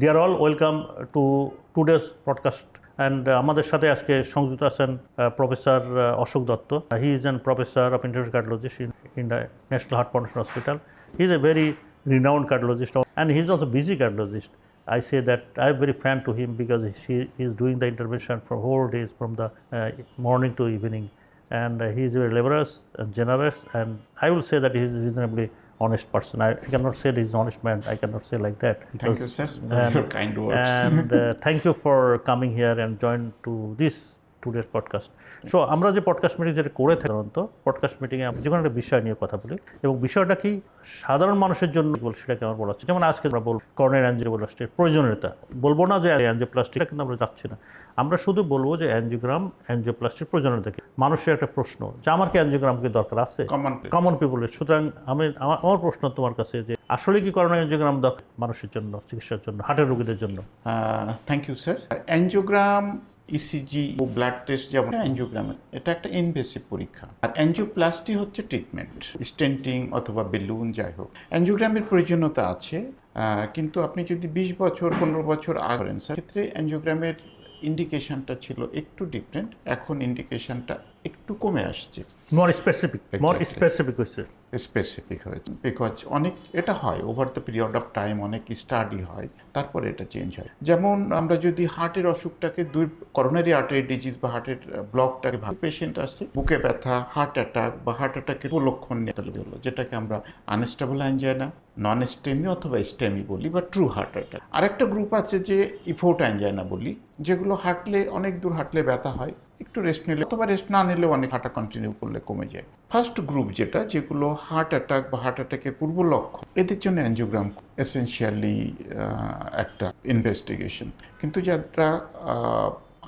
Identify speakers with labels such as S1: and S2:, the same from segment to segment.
S1: Dear all welcome to today's podcast and আমাদের সাথে আজকে সংযুক্ত আছেন professor Ashok Dutta he is an professor of interview cardiologist in the national heart foundation hospital he is a very renowned cardiologist and he is also busy cardiologist. I say that I am very fan to him because he is doing the intervention for whole days from the uh, morning to evening and uh, he is very laborious and generous and I will say that he is reasonably honest person. I, I cannot say that he is an honest man. I cannot say like that.
S2: Thank you, sir.
S1: and-
S2: Your kind words.
S1: and uh, thank you for coming here and join to this today's podcast. So আমরা যে podcast meeting যেটা করে থাকি সাধারণত podcast মিটিংয়ে আমরা যে কোনো একটা বিষয় নিয়ে কথা বলি এবং বিষয়টা কি? সাধারণ মানুষের জন্য বল সেটাকে আমার বলা হচ্ছে। যেমন আজকে আমরা বলব কর্নের অ্যাঞ্জিওপ্লাস্টির প্রয়োজনীয়তা। বলব না যে অ্যাঞ্জিওপ্লাস্টিক কিন্তু আমরা যাচ্ছি না। আমরা শুধু বলব যে অ্যাঞ্জিওগ্রাম অ্যাঞ্জিওপ্লাস্টির প্রয়োজনীয়তা কি? মানুষের একটা প্রশ্ন যে আমার কি অ্যাঞ্জিওগ্রাম কি দরকার আছে. কমন পিপলের সুতরাং আমি আমার আমার প্রশ্ন তোমার কাছে যে আসলে কি করোনা অ্যাঞ্জিওগ্রাম দরকার মানুষের জন্য চিকিৎসার জন্য হার্টের রোগীদের জন্য?
S2: Thank you sir angiogram ECG O blood test যেমন অ্যাঞ্জিওগ্রাম এটা একটা ইনভেসিভ পরীক্ষা। আর অ্যাঞ্জিওপ্লাস্টি হচ্ছে ট্রিটমেন্ট স্টেন্টিং অথবা বেলুন যাই হোক। অ্যাঞ্জিওগ্রামের প্রয়োজনীয়তা আছে কিন্তু আপনি যদি বিশ বছর, পনেরো বছর আগেন স্যার অ্যাঞ্জিওগ্রামের ইন্ডিকেশনটা ছিল একটু ডিফারেন্ট এখন ইন্ডিকেশনটা একটু কমে আসছে।
S1: মোর স্পেসিফিক মোর স্পেসিফিক হয়েছে
S2: স্পেসিফিক হয়েছে। বিকজ অনেক এটা হয় over the period of time অনেক স্টাডি হয় তারপরে এটা চেঞ্জ হয়। যেমন আমরা যদি হার্টের অসুখটাকে দুই করোনারি আর্টারি ডিজিজ বা হার্টের ব্লকটাকে ভাগ পেশেন্ট আসছে বুকে ব্যথা হার্ট অ্যাটাক বা হার্ট অ্যাটাকের উপলক্ষণ নিয়ে তাহলে হলো যেটাকে আমরা আনস্টেবল অ্যাঞ্জাইনা নন স্টেমি অথবা স্টেমি বলি বা ট্রু হার্ট অ্যাটাক আরেকটা গ্রুপ আছে যে ইফোর্ট অ্যাঞ্জাইনা বলি যেগুলো হাঁটলে অনেক দূর হাঁটলে ব্যথা হয়। একটু রেস্ট নিলে, অথবা রেস্ট না নিলে অনেক হাঁটা কন্টিনিউ করলে কমে যায়। ফার্স্ট গ্রুপ যেটা, যেগুলো হার্ট অ্যাটাক বা হার্ট অ্যাটাকের পূর্ব লক্ষ্য, এদের জন্য অ্যাঞ্জিওগ্রাম এসেনশিয়ালি একটা ইনভেস্টিগেশন কিন্তু যারা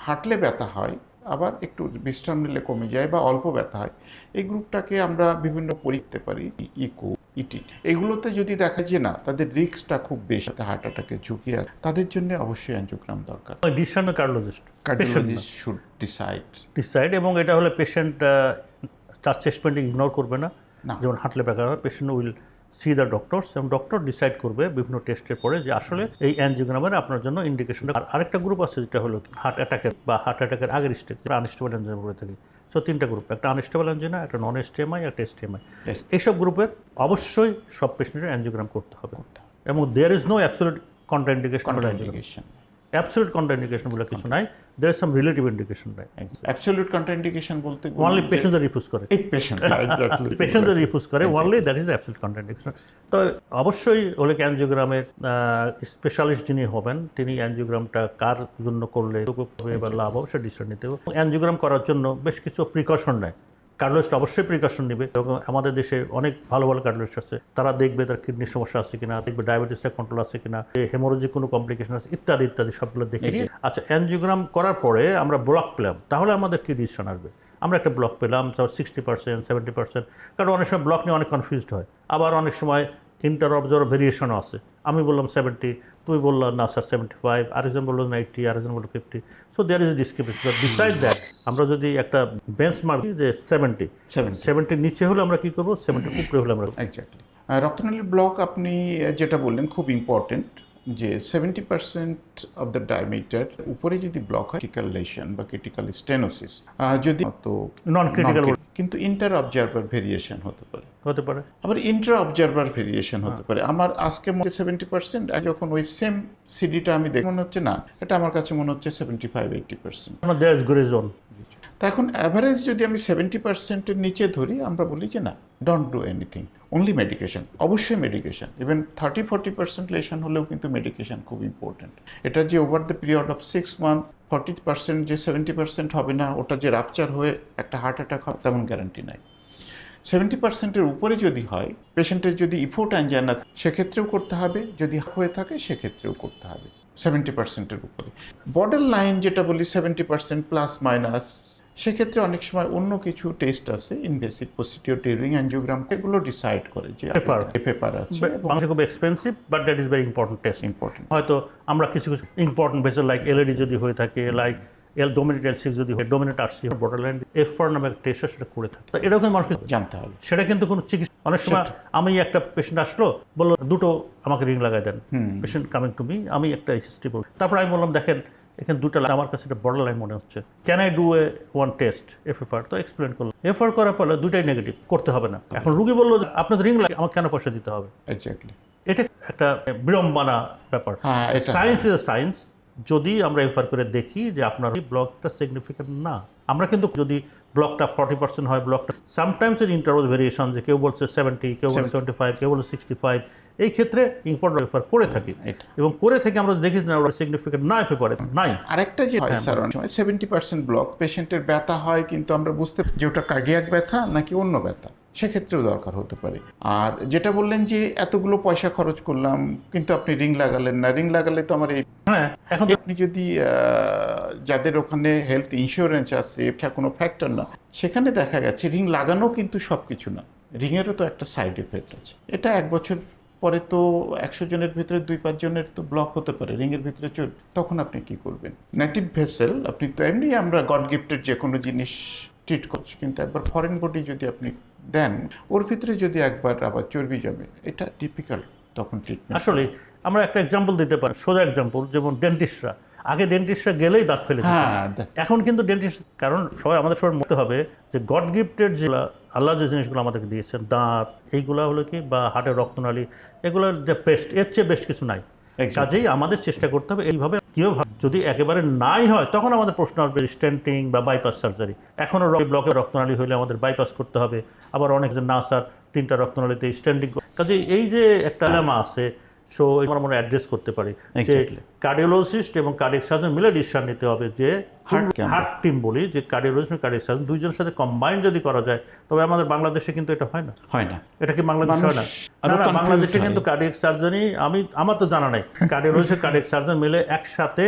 S2: হাঁটলে ব্যথা হয়, আবার একটু বিশ্রাম নিলে কমে যায় বা অল্প ব্যথা হয়, এই গ্রুপটাকে আমরা বিভিন্ন পরীক্ষতে পারি ইকো ইটি এগুলোতে যদি দেখা যায় না তাদের রিস্কটা খুব বেশি হার্ট অ্যাটাকের ঝুঁকি আছে। তাদের জন্য অবশ্যই অ্যাঞ্জিওগ্রাম দরকার।
S1: Decision cardiologist
S2: cardiologist should decide
S1: decide এবং এটা হলে পেশেন্ট তার চেস্টমেন্ট ইগনোর করবে না। যেমন হাঁটলে ব্যথা হয় patient will see the doctors এবং ডক্টর ডিসাইড করবে বিভিন্ন টেস্টের পরে যে আসলে এই অ্যানজিওগ্রামের আপনার জন্য ইন্ডিকেশনটা আর আরেকটা গ্রুপ আছে যেটা হলো হার্ট অ্যাটাকের বা হার্ট অ্যাটাকের আগের স্টেজ আনস্টেবল অ্যাঞ্জিনা বলে থাকি। সো তিনটা গ্রুপ একটা আনস্টেবল অ্যাঞ্জিনা একটা নন এস্টেমাই একটা
S2: এস্টেমাই.
S1: এইসব গ্রুপের অবশ্যই সব পেশেন্টের অ্যাঞ্জিওগ্রাম করতে হবে। এবং there is no absolute contraindication absolute contraindication বলে কিছু নাই। দেয়ার সাম রিলেটিভ ইন্ডিকেশন নাই।
S2: অ্যাবসলিউট কন্ট্রাইন্ডিকেশন বলতে
S1: অনলি পেশেন্ট রিফিউজ করে।
S2: এই পেশেন্ট এক্স্যাক্টলি
S1: পেশেন্ট রিফিউজ করে। Only that is absolute contradiction তো অবশ্যই ওলে অ্যানজিওগ্রামের স্পেশালিস্ট যিনি হবেন তিনি অ্যানজিওগ্রামটা কার জন্য করলে বা লাভ হবে সে ডিসিশন নিতে হবে। অ্যানজিওগ্রাম করার জন্য বেশ কিছু প্রিকশন নেয়। কার্ডিওলজিস্ট অবশ্যই প্রিকশন নেবে এবং আমাদের দেশে অনেক ভালো ভালো কার্ডিওলজিস্ট আছে। তারা দেখবে তার কিডনির সমস্যা আছে কিনা দেখবে ডায়াবেটিসটা কন্ট্রোল আছে কিনা হেমোরোজিক কোনো কমপ্লিকেশন আছে ইত্যাদি ইত্যাদি সবগুলো দেখে আচ্ছা অ্যানজিওগ্রাম করার পরে আমরা ব্লক পেলাম তাহলে আমাদের কি ডিসিশন আসবে? আমরা একটা ব্লক পেলাম সিক্সটি পার্সেন্ট সেভেন্টি পার্সেন্ট কারণ অনেক সময় ব্লক নিয়ে অনেক কনফিউজড হয়। আবার অনেক সময় ইন্টার অবজার ভেরিয়েশনও আছে। আমি বললাম সেভেন্টি তুমি বলল না স্যার সেভেন্টি ফাইভ আরেকজন বলল নাইনটি আরেকজন বলল fifty so there is discrepancy but decide that আমরা যদি একটা বেঞ্চ মার্ক যে সেভেন্টি
S2: সেভেন্টি
S1: সেভেন্টির নিচে হলে আমরা কি করব? সেভেন্টির উপরে হলে আমরা
S2: এক্স্যাক্টলি রক্তনালীর ব্লক আপনি যেটা বললেন খুব ইম্পর্টেন্ট যে seventy percent of the diameter উপরে যদি ব্লক হয় ক্রিটিক্যাল লেশন বা ক্রিটিক্যাল স্টেনোসিস যদি তো
S1: নন ক্রিটিক্যাল
S2: কিন্তু ইন্টার অবজারভার ভেরিয়েশন হতে। পারে
S1: হতে পারে।
S2: আবার ইন্টার অবজারভার ভেরিয়েশন হতে পারে। আমার আজকে মনে সেভেন্টি পার্সেন্ট যখন ওই সেম সিডিটা আমি দেখি মনে হচ্ছে না। এটা আমার কাছে মনে হচ্ছে সেভেন্টি ফাইভ এইটি পার্সেন্ট তা এখন অ্যাভারেজ যদি আমি সেভেন্টি পার্সেন্টের নিচে ধরি আমরা বলি যে না don't do anything only medication অবশ্যই medication even thirty forty percent lesion হলেও কিন্তু মেডিকেশন খুব ইম্পর্টেন্ট এটা যে over the period of six month forty percent যে সেভেন্টি পার্সেন্ট হবে না ওটা যে রাপচার হয়ে একটা হার্ট অ্যাটাক হবে তেমন গ্যারান্টি নাই। সেভেন্টি পার্সেন্টের উপরে যদি হয় পেশেন্টের যদি ইফোর্ট অ্যাঞ্জানা সেক্ষেত্রেও করতে হবে যদি হয়ে থাকে সেক্ষেত্রেও করতে হবে সেভেন্টি পার্সেন্টের উপরে। বর্ডার লাইন যেটা বলি সেভেন্টি পার্সেন্ট প্লাস মাইনাস সেক্ষেত্রে অনেক সময় অন্য কিছু টেস্ট আছে ইনভেসিভ পসিটিভ টেরিং অ্যাঞ্জিওগ্রাম এগুলো ডিসাইড করে যে এফএফআর আছে।
S1: খুব expensive but that is very important test
S2: important
S1: হয়তো আমরা কিছু কিছু ইম্পর্টেন্ট ভেসেল লাইক এলইডি যদি হয়ে থাকে like L dominate L six যদি হয় dominate RC borderline F for নামে একটা টেস্ট সেটা করে থাকে। এটাও কিন্তু মানুষকে
S2: জানতে হবে।
S1: সেটা কিন্তু কোনো চিকিৎসা অনেক সময় আমি একটা পেশেন্ট আসলো বলল দুটো আমাকে রিং লাগাই দেন। পেশেন্ট কামিং টু মি আমি একটা হিস্ট্রি বলব তারপর আমি বললাম দেখেন এখানে দুটো আমার কাছে এটা বড় লাইন মনে হচ্ছে। Can I do a one test FFR তো এক্সপ্লেন করলাম এফআর করার পরে দুটাই নেগেটিভ করতে হবে না। এখন রুগী বলল যে আপনাদের রিং লাগে আমাকে কেন পয়সা দিতে হবে?
S2: এক্স্যাক্টলি
S1: এটা একটা বিড়ম্বনা ব্যাপার। সায়েন্স ইজ এ সায়েন্স যদি আমরা এফআর করে দেখি যে আপনার ব্লকটা সিগনিফিকেন্ট না আমরা কিন্তু যদি ব্লকটা ফর্টি পার্সেন্ট হয় ব্লকটা সামটাইমস এর ইন্টারভোজ ভেরিয়েশন যে কেউ বলছে সেভেন্টি কেউ বলছে সেভেন্টি ফাইভ কেউ বলছে সিক্সটি ফাইভ এই ক্ষেত্রে ইম্পর্টেন্ট রেফার করে থাকি। এবং করে থেকে আমরা দেখি না ওরা সিগনিফিকেন্ট না এফে পড়ে নাই।
S2: আরেকটা যে হয় স্যার অনেক সময় সেভেন্টি পার্সেন্ট ব্লক পেশেন্টের ব্যথা হয় কিন্তু আমরা বুঝতে যে ওটা কার্ডিয়াক ব্যথা নাকি অন্য ব্যথা? সেক্ষেত্রেও দরকার হতে পারে। আর যেটা বললেন যে এতগুলো পয়সা খরচ করলাম কিন্তু আপনি রিং লাগালেন না। রিং লাগালে তো আমার এই
S1: হ্যাঁ এখন
S2: আপনি যদি যাদের ওখানে হেলথ ইন্স্যুরেন্স আছে এটা কোনো ফ্যাক্টর না। সেখানে দেখা গেছে রিং লাগানো কিন্তু সব কিছু না। রিংয়েরও তো একটা সাইড এফেক্ট আছে। এটা এক বছর পরে তো একশো জনের ভিতরে দুই পাঁচ জনের তো ব্লক হতে পারে রিংয়ের ভিতরে চল তখন আপনি কি করবেন? নেটিভ ভেসেল আপনি তো এমনি আমরা গড গিফটের যে কোনো জিনিস ট্রিট করছি কিন্তু একবার ফরেন বডি যদি আপনি দেন ওর ভিতরে যদি একবার আবার চর্বি জমে এটা ডিফিকাল্ট তখন ট্রিটমেন্ট
S1: আসলে আমরা একটা এক্সাম্পল দিতে পারি সোজা এক্সাম্পল যেমন ডেন্টিস্টরা আগে ডেন্টিস্টরা গেলেই দাঁত ফেলে।
S2: হ্যাঁ
S1: এখন কিন্তু ডেন্টিস্ট কারণ সবাই আমাদের সবাই মতে হবে যে গড গিফটেড যে আল্লাহ যে জিনিসগুলো আমাদেরকে দিয়েছেন দাঁত এইগুলা হলো কি? বা হার্টের রক্তনালী এগুলোর যে বেস্ট এর চেয়ে বেস্ট কিছু নাই. কাজেই আমাদের চেষ্টা করতে হবে এইভাবে কীভাবে যদি একেবারে নাই হয়, তখন আমাদের প্রশ্ন আসবে স্টেন্টিং বা বাইপাস সার্জারি এখনও ব্লকে রক্তনালী হলে আমাদের বাইপাস করতে হবে। আবার অনেকজন না স্যার তিনটা রক্তনালীতে স্ট্যান্ডিং কাজে এই যে একটা লেমা আছে সো আমরা মনে অ্যাড্রেস করতে পারি যে কার্ডিওলজিস্ট এবং কার্ডিক সার্জন মিলে ডিসিশন নিতে হবে যে হার্ট টিম বলি যে কার্ডিওলজিস্ট এবং কার্ডিক সার্জন দুইজনের সাথে কম্বাইন যদি করা যায় তবে আমাদের বাংলাদেশে কিন্তু এটা হয় না।
S2: হয় না।
S1: এটা কি বাংলাদেশ হয় না? বাংলাদেশে কিন্তু কার্ডিয়াক সার্জনই আমি আমার তো জানা নাই। কার্ডিওলজিস্ট কার্ডিক সার্জন মিলে একসাথে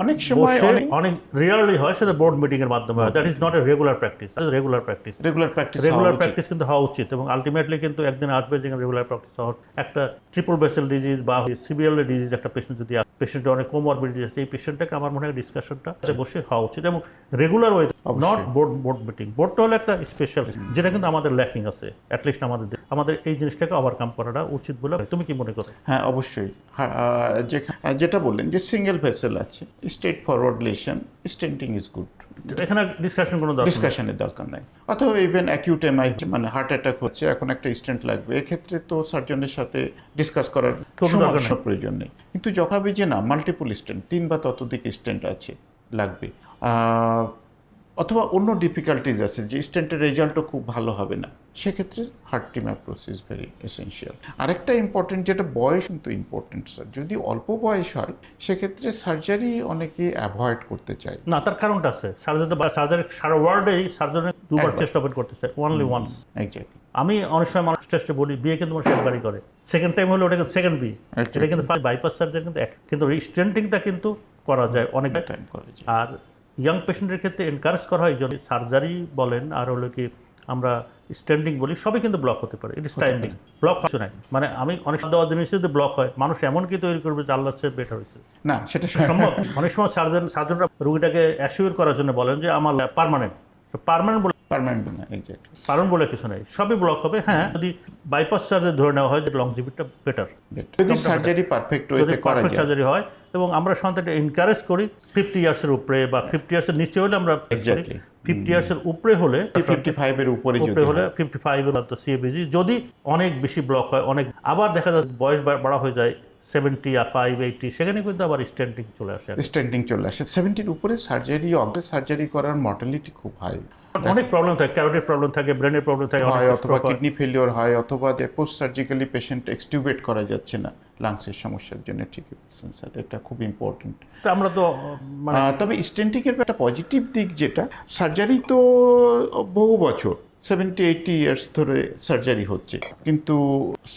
S2: অনেক সময় অনেক
S1: অনেক রিয়ারলি হয় সেটা বোর্ড মিটিং এর মাধ্যমে হয়। That is not a regular practice regular practice
S2: regular practice
S1: regular practice কিন্তু হওয়া উচিত এবং আলটিমেটলি কিন্তু একদিন আসবে যেখানে রেগুলার প্র্যাকটিস হওয়ার। একটা ট্রিপল বেসেল ডিজিজ বা সিভিয়ার ডিজিজ একটা পেশেন্ট যদি আসে পেশেন্টের অনেক কোমরবিডিটি আছে এই পেশেন্টটাকে আমার মনে হয় ডিসকাশনটা বসে হওয়া উচিত এবং রেগুলার ওয়ে
S2: অবশ্যই।
S1: নট বোর্ড বোর্ড মিটিং বোর্ডটা হলো একটা স্পেশাল যেটা কিন্তু আমাদের ল্যাকিং আছে অ্যাটলিস্ট আমাদের। আমাদের এই জিনিসটাকে ওভারকাম করাটা উচিত বলে তুমি কি মনে করো?
S2: হ্যাঁ অবশ্যই। যেটা বললেন যে সিঙ্গেল ভেসেল আছে। Straightforward lesion stenting is good
S1: এখানে ডিসকাশন কোনো দরকার
S2: ডিসকাশনের দরকার নাই। অথবা ইভেন অ্যাকিউট এমআই মানে হার্ট অ্যাটাক হচ্ছে এখন একটা স্টেন্ট লাগবে। এক্ষেত্রে তো সার্জনের সাথে ডিসকাস করার
S1: কোনো
S2: প্রয়োজন নেই। কিন্তু যখন যে না মাল্টিপল স্টেন্ট তিন বা ততোধিক স্টেন্ট আছে লাগবে। অথবা অন্য ডিফিকাল্টিজ আছে যে স্টেন্টের রেজাল্টও খুব ভালো হবে না সেক্ষেত্রে heart team approach is very essential আরেকটা ইম্পর্টেন্ট যেটা বয়স কিন্তু ইম্পর্টেন্ট স্যার যদি অল্প বয়স হয় সেক্ষেত্রে সার্জারি অনেকে অ্যাভয়েড করতে চায়।
S1: না তার কারণটা আছে। সার্জন বা সার্জারি সারা ওয়ার্ল্ডেই সার্জনের দুবার। চেষ্টা অপারেট করতেছে ওনলি ওয়ান্স
S2: এক্স্যাক্টলি
S1: আমি অনেক সময় মানুষ টেস্টে বলি বিয়ে কিন্তু মানুষ একবারই করে। সেকেন্ড টাইম হলে ওটা কিন্তু সেকেন্ড
S2: আচ্ছা।
S1: এটা কিন্তু বাইপাস সার্জারি কিন্তু এক কিন্তু স্টেন্টিংটা কিন্তু করা যায় অনেক
S2: টাইম করে যায়।
S1: আর ইয়াং পেশেন্টের ক্ষেত্রে এনকারেজ করা হয় যদি সার্জারি বলেন আর হলো কি আমরা স্ট্যান্ডিং বলি সবই কিন্তু ব্লক হতে পারে। ইট স্ট্যান্ডিং ব্লক হচ্ছে না মানে আমি অনেক দেওয়া জিনিস যদি ব্লক হয় মানুষ এমন কি তৈরি করবে যে আল্লাহ চেয়ে বেটার হয়েছে।
S2: না সেটা
S1: সম্ভব? অনেক সময় সার্জন সার্জনরা রোগীটাকে অ্যাসিওর করার জন্য বলেন যে আমার পার্মানেন্ট পার্মানেন্ট বলে
S2: পারমানেন্ট না এক্স্যাক্টলি
S1: কারণ বলে কিছু নেই। সবই ব্লক হবে। হ্যাঁ যদি বাইপাস সার্জারি ধরে নেওয়া হয় যে লংজিভিটিটা বেটার
S2: যদি সার্জারি পারফেক্ট ওয়েতে করা যায়।
S1: সার্জারি হয় এবং আমরা সন্তানটা এনকারেজ করি ফিফটি ইয়ার্সের উপরে বা ফিফটি ইয়ার্সের নিচে হলে আমরা. ফিফটি ইয়ার্সের উপরে হলে
S2: ফিফটি ফাইভের উপরে
S1: উপরে হলে ফিফটি ফাইভ মতো সিএবিজি যদি অনেক বেশি ব্লক হয় অনেক আবার দেখা যায় বয়স বাড়া হয়ে যায় সেভেন্টি আর ফাইভ এইটি সেখানে কিন্তু আবার স্ট্যান্ডিং চলে আসে।
S2: স্ট্যান্ডিং চলে আসে। সেভেন্টির উপরে সার্জারি অবে সার্জারি করার মর্টালিটি খুব হাই
S1: অনেক প্রবলেম থাকে ক্যারোটির প্রবলেম থাকে ব্রেনের প্রবলেম থাকে
S2: হয় অথবা কিডনি ফেলিওর হয় অথবা পোস্ট সার্জিক্যালি পেশেন্ট এক্সটিউবেট করা যাচ্ছে না লাংসের সমস্যার জন্য ঠিকই বলছেন স্যার এটা খুব ইম্পর্টেন্ট
S1: আমরা তো মানে
S2: তবে স্টেন্টিং এর একটা পজিটিভ দিক যেটা সার্জারি তো বহু বছর সেভেন্টি এইটি ইয়ার্স ধরে সার্জারি হচ্ছে। কিন্তু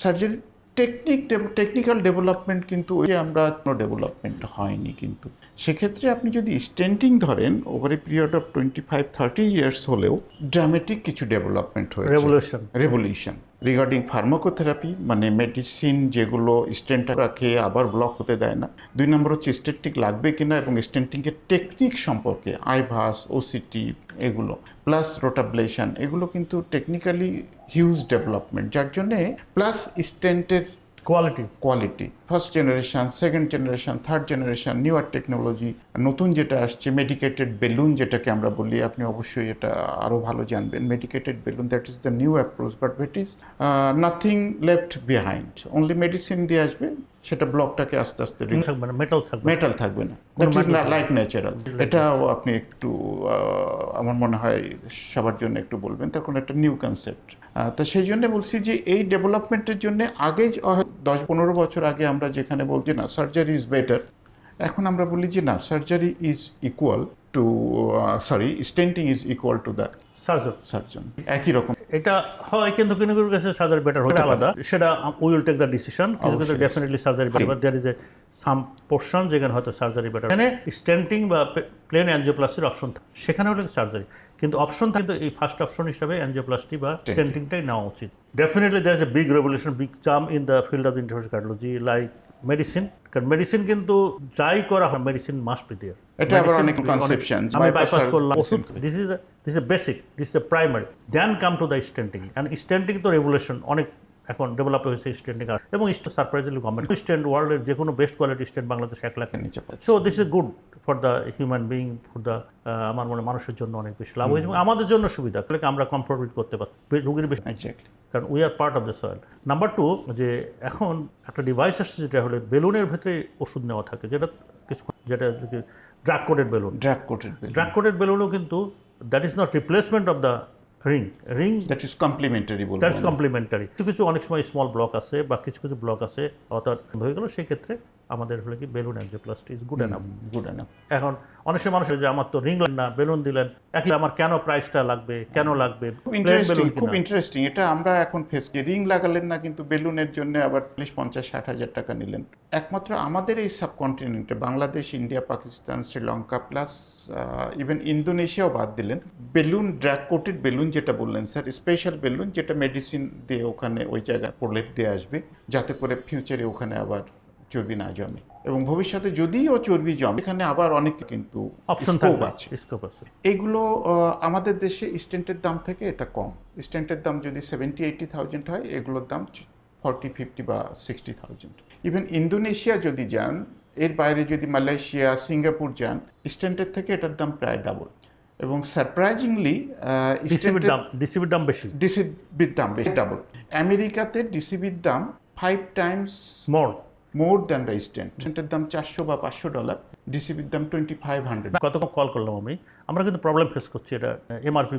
S2: সার্জারি টেকনিক টেকনিক্যাল ডেভেলপমেন্ট কিন্তু ওই আমরা কোনো ডেভেলপমেন্ট হয়নি কিন্তু। সেক্ষেত্রে আপনি যদি স্ট্যান্ডিং ধরেন over a period of twenty five thirty years হলেও ড্রামেটিক কিছু ডেভেলপমেন্ট হয়েছে।
S1: রেভলিউশন
S2: রেভলিউশন রিগার্ডিং ফার্মাকোথেরাপি মানে মেডিসিন যেগুলো স্টেন্ট রাখে আবার ব্লক হতে দেয় না। দুই নম্বর হচ্ছে স্টেন্টিক লাগবে কিনা এবং স্টেন্টিংয়ের টেকনিক সম্পর্কে আইভাস ওসিটি এগুলো প্লাস রোটাবলেশন এগুলো কিন্তু টেকনিক্যালি হিউজ ডেভেলপমেন্ট যার জন্যে plus স্টেন্টের
S1: quality
S2: quality first generation second generation third generation newer technology নতুন যেটা আসছে মেডিকেটেড বেলুন যেটাকে আমরা বলি আপনি অবশ্যই এটা আরও ভালো জানবেন। Medicated balloon that is the new approach but it is nothing left behind only medicine দিয়ে আসবে সেটা ব্লকটাকে আস্তে আস্তে
S1: মেটাল থাকবে
S2: মেটাল থাকবে না। দ্যাট লাইক ন্যাচারাল এটাও আপনি একটু আমার মনে হয় সবার জন্য একটু বলবেন। তখন একটা নিউ কনসেপ্ট তো সেই জন্য বলছি যে এই ডেভেলপমেন্টের জন্য আগে দশ পনেরো বছর আগে আমরা যেখানে বলছি না সার্জারি ইজ বেটার এখন আমরা বলি যে না surgery is equal to sorry stenting is equal to the
S1: surgeon
S2: surgeon একই রকম।
S1: এটা হয় কিন্তু কোনো কোনো কাছে সার্জারি বেটার আলাদা। সেটা উইল টেক দ্য ডিসিশন কিন্তু definitely surgery better there is a some portion যেখানে হয়তো সার্জারি বেটার এখানে স্টেন্টিং বা প্লেন অ্যাঞ্জিওপ্লাস্টির অপশন থাকে। সেখানে হলে সার্জারি কিন্তু অপশন থাকে এই ফার্স্ট অপশন হিসাবে অ্যাঞ্জিওপ্লাস্টি বা স্টেন্টিংটাই নেওয়া উচিত। Definitely there is a big revolution big চাম in the field of interview cardiology like medicine কারণ মেডিসিন কিন্তু যাই করা হয় মেডিসিন মাস্ট বি দেয়ার
S2: এটা আবার অনেক কনসেপশন
S1: আমি বাইপাস করলাম। ওষুধ this is this is basic this is primary then come to the stenting and stenting তো রেভলিউশন অনেক এখন ডেভেলপ হয়েছে স্টেন্টিং আর এবং সারপ্রাইজলি গভর্নমেন্ট স্ট্যান্ড ওয়ার্ল্ডের যে কোনো বেস্ট কোয়ালিটি স্ট্যান্ড বাংলাদেশ এক লাখ
S2: নিচে
S1: so this is good for the human being for the আমার মনে মানুষের জন্য অনেক বেশি লাভ। হয়েছে এবং আমাদের জন্য সুবিধা তাহলে কি আমরা কমফোর্ট করতে পারি রোগীর বেশি. কারণ we are part of the soil number two যে এখন একটা ডিভাইস আসছে যেটা হলে বেলুনের ভেতরে ওষুধ নেওয়া থাকে যেটা কিছু যেটা drug coded balloon.
S2: Coated balloon.
S1: Drug coded বেলুনও কিন্তু that is not replacement of the ring ring
S2: that is complementary বলব
S1: দ্যাটস। কমপ্লিমেন্টারি কিছু কিছু অনেক সময় স্মল ব্লক আছে বা কিছু কিছু ব্লক আছে অর্থাৎ হয়ে গেল সেক্ষেত্রে আমাদের হলো কি balloon angioplasty is good enough
S2: Good enough.
S1: এখন অনেক সময় মানুষ যে আমার তো রিং না বেলুন দিলেন। একই আমার কেন প্রাইসটা লাগবে? কেন লাগবে?
S2: খুব ইন্টারেস্টিং এটা আমরা এখন ফেস রিং লাগালেন না কিন্তু বেলুনের জন্য আবার চল্লিশ পঞ্চাশ ষাট হাজার টাকা নিলেন। একমাত্র আমাদের এই সাবকন্টিনেন্টে Bangladesh India Pakistan Sri Lanka plus even ইন্দোনেশিয়াও বাদ দিলেন। বেলুন ড্রাগ কোটেড বেলুন যেটা বললেন স্যার স্পেশাল বেলুন যেটা মেডিসিন দিয়ে ওখানে ওই জায়গায় প্রলেপ দিয়ে আসবে যাতে করে ফিউচারে ওখানে আবার চর্বি না জমে। এবং ভবিষ্যতে যদিও চর্বি জমে এখানে আবার অনেক কিন্তু
S1: অপশন
S2: scope আছে।
S1: স্কোপ আছে।
S2: এগুলো আমাদের দেশে স্টেন্টের দাম থেকে এটা কম। স্টেন্টের দাম যদি সেভেন্টি এইটি থাউজেন্ড হয় এগুলোর দাম ফর্টি ফিফটি বা সিক্সটি থাউজেন্ড ইভেন ইন্দোনেশিয়া যদি যান এর বাইরে যদি মালয়েশিয়া সিঙ্গাপুর যান স্টেন্টের থেকে এটার দাম প্রায় ডাবল এবং সারপ্রাইজিংলি
S1: ডিসিবির দাম বেশি।
S2: ডিসিবির দাম বেশি ডাবল আমেরিকাতে ডিসিবির দাম five times
S1: more
S2: more than the stand স্ট্যান্ডের দাম চারশো বা পাঁচশো ডলার ডিসিপির দাম টোয়েন্টি ফাইভ হান্ড্রেড
S1: কত কল করলাম আমি? আমরা কিন্তু প্রবলেম ফেস করছি এটা এমআরপি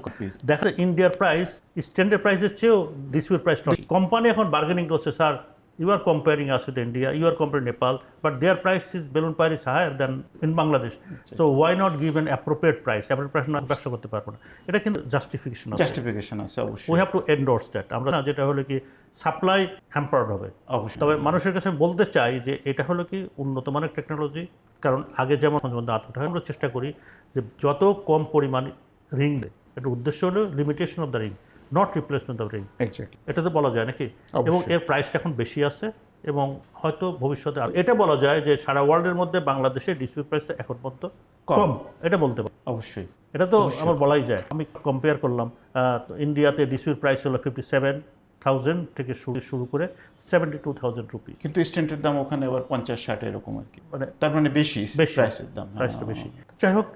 S1: দেখা ইন্ডিয়ার প্রাইস স্ট্যান্ডার্ড প্রাইসের চেয়েও ডিসিপির প্রাইস কোম্পানি এখন বার্গেনিং করছে sir you are comparing us with India you are compare Nepal but their price is balloon price is higher than in Bangladesh so why not give an appropriate price appropriate price না ব্যবসা করতে পারব না। এটা কিন্তু justification আছে।
S2: Justification আছে অবশ্যই।
S1: We have to endorse that আমরা না যেটা হলো কি সাপ্লাই হ্যাম্পার্ড হবে।
S2: অবশ্যই।
S1: তবে মানুষের কাছে বলতে চাই যে এটা হলো কি উন্নত মানের টেকনোলজি কারণ আগে যেমন আমরা চেষ্টা করি যে যত কম পরিমাণ রিং দেয় এটার উদ্দেশ্য হলো limitation of the ring not replacement of ring
S2: এটাতে
S1: এটা তো বলা যায় নাকি? এবং এর প্রাইসটা এখন বেশি আছে এবং হয়তো ভবিষ্যতে আর- এটা বলা যায় যে সারা ওয়ার্ল্ডের মধ্যে বাংলাদেশে ডিসপ্লে প্রাইসটা এখন পর্যন্ত
S2: কম।
S1: এটা বলতে পারি।
S2: অবশ্যই।
S1: এটা তো আমার বলাই যায়। আমি কম্পেয়ার করলাম ইন্ডিয়াতে ডিসির প্রাইস হলো ফিফটি সেভেন থাউজেন্ড থেকে শুরু শুরু করে সেভেন্টি টু থাউজেন্ড রুপিস
S2: কিন্তু স্টেন্টের দাম ওখানে আবার পঞ্চাশ ষাট এরকম আর কি।
S1: মানে
S2: তার মানে বেশি
S1: বেশি।
S2: প্রাইসের দাম। হ্যাঁ।
S1: প্রাইসটা বেশি। যাই হোক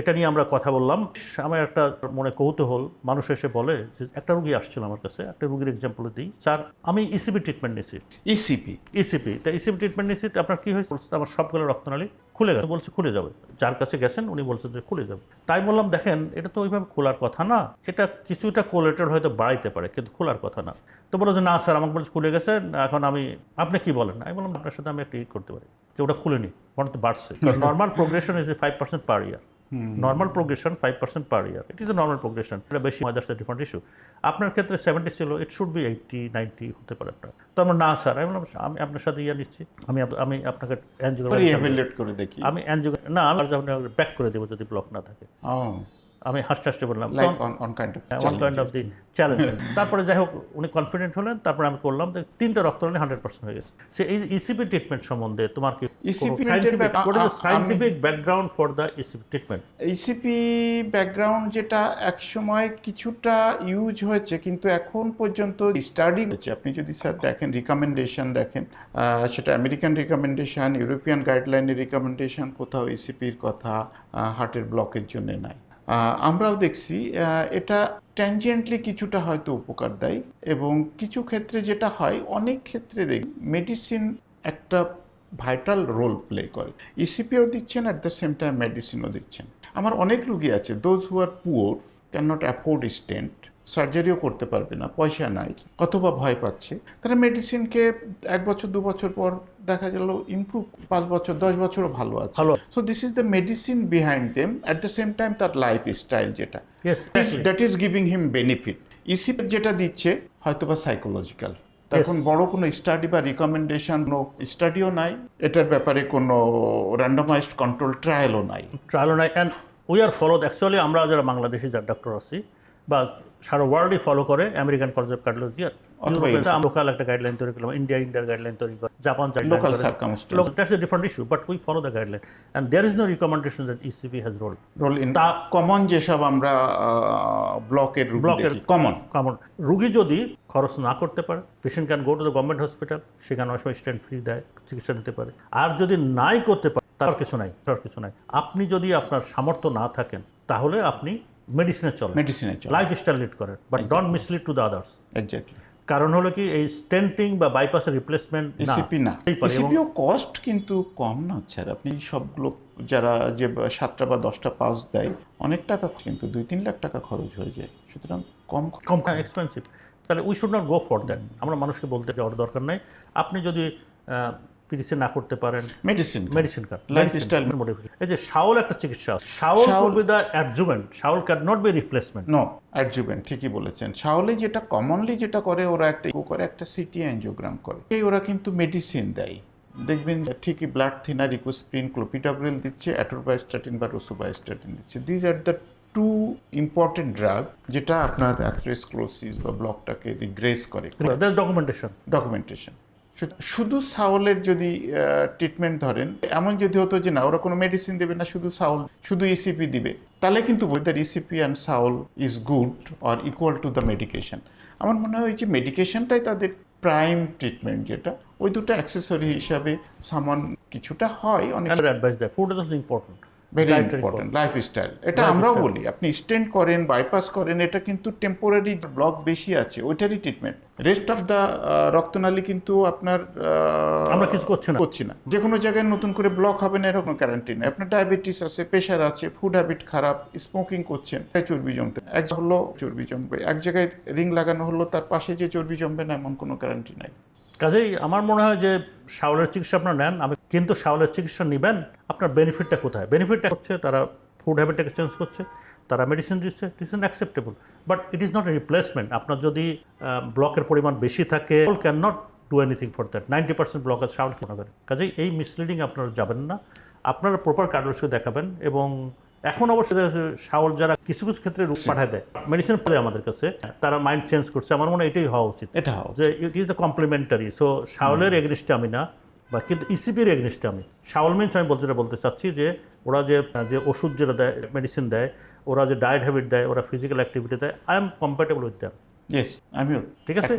S1: এটা নিয়ে আমরা কথা বললাম। আমার একটা মনে কৌতূহল মানুষ এসে বলে যে একটা রুগী আসছিল আমার কাছে একটা রুগীর এক্সাম্পল দিই। স্যার আমি ইসিবি ট্রিটমেন্ট নিয়েছি।
S2: ইসিপি
S1: ইসিপি তা ইসিবি ট্রিটমেন্ট নিয়েছি আপনার কী হয়েছে? আমার সবগুলো রক্তনালী খুলে গেছে, বলছে খুলে যাবে। যার কাছে গেছেন, উনি বলছেন যে খুলে যাবে। তাই বললাম, দেখেন, এটা তো ওইভাবে খোলার কথা না। এটা কিছুটা কোলেটার হয়তো বাড়াইতে পারে, কিন্তু খোলার কথা না। তো বলো যে, না, স্যার, আমাকে বলছে খুলে গেছে। এখন আমি, আপনি কি বলেন? আমি বললাম, আপনার সাথে আমি একটা ই করতে পারি, যে ওটা খুলে নি ওটা তো বাড়ছে। Normal progression is five percent per year normal progression five percent per year it is a normal progression এটা বেশি দ্যাটস এ ডিফারেন্ট ইস্যু আপনার ক্ষেত্রে সেভেন্টি ছিল it should be eighty ninety হতে পারে আপনার। তো আমার না স্যার আমি বললাম আমি আপনার সাথে ইয়ে নিচ্ছি। আমি আমি আপনাকে অ্যানজিও
S2: করে দেখি।
S1: আমি অ্যানজিও না আমি ব্যাক করে দেবো যদি ব্লক না থাকে।
S2: ও
S1: আমি হাসতে বললাম চ্যালেঞ্জ তারপরে যাই হোক উনি কনফিডেন্ট হলেন তারপরে আমি করলাম তিনটা রক্তরানি হান্ড্রেড পার্সেন্ট হয়ে গেছে। সে এই ইসিপি ট্রিটমেন্ট সম্বন্ধে তোমার কি scientific background for the ECP treatment
S2: ECP background যেটা একসময় কিছুটা ইউজ হয়েছে কিন্তু এখন পর্যন্ত স্টাডি হয়েছে। আপনি যদি স্যার দেখেন রিকমেন্ডেশন দেখেন সেটা আমেরিকান রিকমেন্ডেশন ইউরোপিয়ান গাইডলাইনের রিকমেন্ডেশন কোথাও এসিপির কথা হার্টের ব্লকের জন্য নাই। আমরাও দেখছি এটা ট্যানজেন্টলি কিছুটা হয়তো উপকার দেয় এবং কিছু ক্ষেত্রে যেটা হয়, অনেক ক্ষেত্রে দেখ মেডিসিন একটা ভাইটাল রোল প্লে করে। ইসিপিও দিচ্ছেন অ্যাট দ্য সেম টাইম মেডিসিনও দিচ্ছেন। আমার অনেক রুগী আছে those who are poor can not afford stent সার্জারিও করতে পারবে না পয়সা নাই। অথবা ভয় পাচ্ছে। তারা মেডিসিনকে এক বছর দু বছর পর দেখা গেল ইমপ্রুভ পাঁচ বছর দশ বছরও ভালো আছে।
S1: ভালো।
S2: So this is the medicine behind them at the same time তার লাইফ স্টাইল যেটা that is giving him benefit EC যেটা দিচ্ছে হয়তো বা সাইকোলজিক্যাল তখন বড় কোনো স্টাডি বা রিকমেন্ডেশন কোনো স্টাডিও নাই। এটার ব্যাপারে কোনো র্যান্ডমাইজড কন্ট্রোল ট্রায়ালও নাই।
S1: ট্রায়াল নাই। And we are followed actually আমরা যারা বাংলাদেশি যার ডক্টর আছি বা সারা ওয়ার্ল্ডই ফলো করে আমেরিকান অফ কার্ডিওলজি আমরা লোকাল একটা গাইডলাইন তৈরি করলাম ইন্ডিয়া ইন্ডিয়ার গাইডলাইন তৈরি করে Japan
S2: local circumstance
S1: Look, that's a different issue, but we follow the guideline. And there is no recommendation that ECP
S2: role in common যেসব আমরা ব্লকের
S1: ব্লকের-
S2: দেখি কমন
S1: রুগী যদি খরচ না করতে পারে patient can go to the government hospital সেখানে অনেক সময় স্ট্যান্ড ফ্রি দেয় চিকিৎসা নিতে পারে। আর যদি নাই করতে পারে তার কিছু নাই তার কিছু নাই। আপনি যদি আপনার সামর্থ্য না থাকেন তাহলে আপনি মেডিসিনে চলেন
S2: মেডিসিনের চলে।
S1: লাইফ স্টাইল লিড করেন but don't mislead to the others
S2: exactly
S1: কারণ হলো কি এই স্টেন্টিং বা বাইপাসের রিপ্লেসমেন্ট না।
S2: ইসিপি না। ইসিপিও কস্ট কিন্তু কম না স্যার। আপনি সবগুলো যারা যে সাতটা বা দশটা পাস দেয় অনেক টাকা কিন্তু দুই তিন লাখ টাকা খরচ হয়ে যায়। সুতরাং কম
S1: কম এক্সপেন্সিভ তাহলে we should not go for that আমরা মানুষকে বলতে যাওয়ার দরকার নাই। আপনি যদি পিডিসি না করতে পারেন।
S2: মেডিসিন
S1: মেডিসিন কার্ড
S2: Lifestyle
S1: এই যে শাওল একটা চিকিৎসা SAAOL will be the adjuvant SAAOL can not be replacement
S2: no adjuvant ঠিকই বলেছেন। শাওলে যেটা কমনলি যেটা করে ওরা একটা করে একটা সিটি অ্যাঞ্জিওগ্রাম করে। এই ওরা কিন্তু মেডিসিন দেয়। দেখবেন ঠিকই ব্লাড থিনার ইকোস্প্রিন ক্লোপিডাগ্রিল দিচ্ছে অ্যাটোরবাইস্টাটিন বা রোসোবাইস্টাটিন দিচ্ছে। These are the two important drug যেটা আপনার অ্যাথ্রোস্ক্লোসিস বা ব্লকটাকে রিগ্রেস করে।
S1: ডকুমেন্টেশন
S2: ডকুমেন্টেশন শুধু সাউলের যদি ট্রিটমেন্ট ধরেন, এমন যদি হতো যে না, ওরা কোনো মেডিসিন দেবে না, শুধু সাউল শুধু ইসিপি দিবে, তাহলে কিন্তু whether ECP and SAAOL is good or equal to the medication আমার মনে হয় যে মেডিকেশনটাই তাদের প্রাইম ট্রিটমেন্ট যেটা, ওই দুটো অ্যাক্সেসরি হিসাবে সামান কিছুটা হয়, অনেক
S1: অ্যাডভাইস দেয় food important
S2: very important lifestyle এটা আমরাও বলি। আপনি স্টেন্ট করেন বাইপাস করেন এটা কিন্তু টেম্পোরারি ব্লক বেশি আছে ওইটারই ট্রিটমেন্ট রেস্ট অফ দ্য রক্তনালী কিন্তু আপনার
S1: আমরা কিছু করছি না।
S2: করছি না। যে কোনো জায়গায় নতুন করে ব্লক হবে না এরকম গ্যারান্টি নেই। আপনার ডায়াবেটিস আছে প্রেশার আছে ফুড হ্যাবিট খারাপ স্মোকিং করছেন চর্বি জমতে। এক হলো চর্বি জমবে এক জায়গায় রিং লাগানো হলো তার পাশে যে চর্বি জমবে না এমন কোনো গ্যারান্টি নাই।
S1: কাজেই আমার মনে হয় যে শাওলের চিকিৎসা আপনার নেন, আমি কিন্তু শাওলের চিকিৎসা নেবেন, আপনার বেনিফিটটা কোথায়? বেনিফিটটা হচ্ছে তারা ফুড হ্যাবিটটাকে চেঞ্জ করছে, তারা মেডিসিন দিচ্ছে this is acceptable but it is not a replacement আপনার যদি ব্লকের পরিমাণ বেশি থাকে can not do anything for that ninety percent block আছে, শাওল কেন করেন কাজেই এই মিসলিডিং আপনারা যাবেন না। আপনারা প্রপার কার্ডিওলজিকে দেখাবেন এবং এখন অবশ্যই দেখা শাওল যারা কিছু কিছু ক্ষেত্রে রূপ পাঠায় দেয় মেডিসিন পেলে আমাদের কাছে তারা মাইন্ড চেঞ্জ করছে। আমার মনে হয় এটাই হওয়া উচিত।
S2: এটা হোক
S1: যে it is the complimentary so শাওলের এগনিস্টে আমি না বা কিন্তু ইসিপির এগনিস্টে আমি। শাওল মিনস আমি বলতে বলতে চাচ্ছি যে ওরা যে যে ওষুধ যেটা দেয় মেডিসিন দেয় ওরা যে ডায়েট হ্যাবিট দেয় ওরা ফিজিক্যাল অ্যাক্টিভিটি দেয় I am compatible with them
S2: আমিও
S1: ঠিক আছে?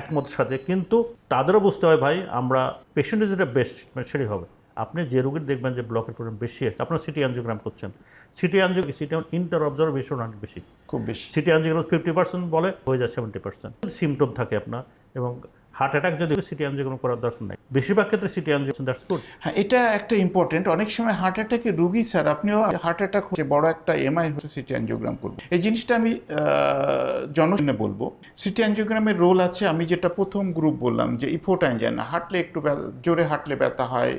S2: একমত সাথে।
S1: কিন্তু তাদেরও বুঝতে হয় ভাই আমরা পেশেন্টের যেটা বেস্ট সেটাই হবে। আপনি যে রোগীর দেখবেন যে ব্লকের পরিমাণ বেশি আছে আপনার সিটি অ্যানজিওগ্রাম করছেন। CT angio CT inter observation অনেক বেশি।
S2: খুব বেশি।
S1: সিটি অ্যানজিওগ্রাম ফিফটি পার্সেন্ট বলে হয়ে যায় সেভেন্টি পার্সেন্ট সিমটম থাকে আপনার এবং হার্ট অ্যাটাক যদি সিটি অ্যানজিওগ্রাম করার দরকার নাই। বেশিরভাগ ক্ষেত্রে সিটি অ্যানজিওগ্রাম দ্যাটস গুড
S2: হ্যাঁ এটা একটা ইম্পর্টেন্ট অনেক সময় হার্ট অ্যাটাকে রুগী স্যার আপনিও হার্ট অ্যাটাক হচ্ছে বড় একটা এমআই হচ্ছে সিটি অ্যাঞ্জিওগ্রাম করব। এই জিনিসটা আমি জনশনে বলব। সিটি অ্যাঞ্জিওগ্রামের রোল আছে আমি যেটা প্রথম গ্রুপ বললাম যে ইফোর্ট অ্যাঞ্জাইনা হাঁটলে একটু জোরে হাঁটলে ব্যথা হয়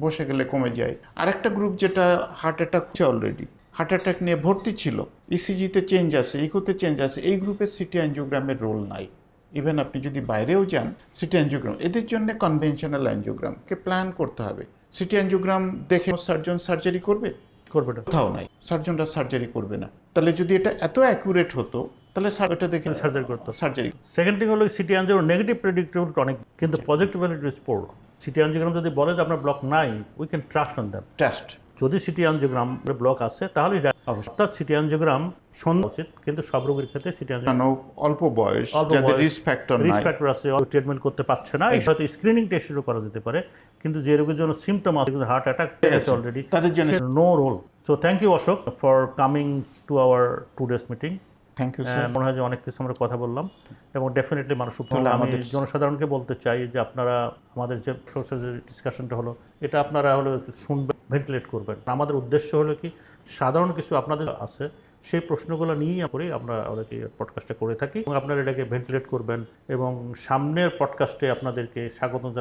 S2: বসে গেলে কমে যায়। আরেকটা গ্রুপ যেটা হার্ট অ্যাটাক হচ্ছে অলরেডি হার্ট অ্যাটাক নিয়ে ভর্তি ছিল। ইসিজিতে চেঞ্জ আছে ইকোতে চেঞ্জ আছে। এই গ্রুপের সিটি অ্যাঞ্জিওগ্রামের রোল নাই। ইভেন আপনি যদি বাইরেও যান সিটি অ্যাঞ্জিওগ্রাম এদের জন্য কনভেনশনাল অ্যাঞ্জিওগ্রামকে প্ল্যান করতে হবে। সিটি অ্যাঞ্জিওগ্রাম দেখে সার্জন সার্জারি করবে?
S1: করবে না।
S2: কোথাও নাই। সার্জনরা সার্জারি করবে না। তাহলে যদি এটা এত অ্যাকুরেট হতো তাহলে এটা দেখে
S1: সার্জারি করতো।
S2: সার্জারি
S1: সেকেন্ড থিং হলো সিটি অ্যাঞ্জিওগ্রাম নেগেটিভ প্রেডিক্টেবিলিটি অনেক কিন্তু positive is poor CT angiogram যদি বলে যে আপনার ব্লক নাই we can trust on them
S2: test
S1: যদি সিটি অ্যাঞ্জিওগ্রাম ব্লক আছে তাহলে অর্থাৎ সিটি অ্যাঞ্জিওগ্রাম সন্দেহ উচিত কিন্তু সব রোগীর ক্ষেত্রে সিটি অ্যাঞ্জিওগ্রাম
S2: অল্প বয়স যাদের রিস্ক ফ্যাক্টর নাই।
S1: রিস্ক ফ্যাক্টর আছে ট্রিটমেন্ট করতে পারছে না হয়তো স্ক্রিনিং টেস্টও করা যেতে পারে কিন্তু যে রোগীর জন্য সিমটম আছে কিন্তু হার্ট অ্যাটাক
S2: আছে।
S1: অলরেডি
S2: তাদের জন্য
S1: no role so thank you Ashok for coming to our today's meeting
S2: thank you sir
S1: মনে হয় যে অনেক কিছু আমরা কথা বললাম এবং ডেফিনেটলি মানুষ আমি জনসাধারণকে বলতে চাই যে আপনারা আমাদের যে যে ডিসকাশনটা হলো এটা আপনারা হলো শুনবেন ভেন্টিলেট করবেন আমাদের উদ্দেশ্য হলো কি সাধারণ কিছু আপনাদের আছে সেই প্রশ্নগুলো নিয়েই করে আমরা ওদেরকে পডকাস্টটা করে থাকি এবং আপনারা এটাকে ভেন্টিলেট করবেন এবং সামনের পডকাস্টে আপনাদেরকে স্বাগত।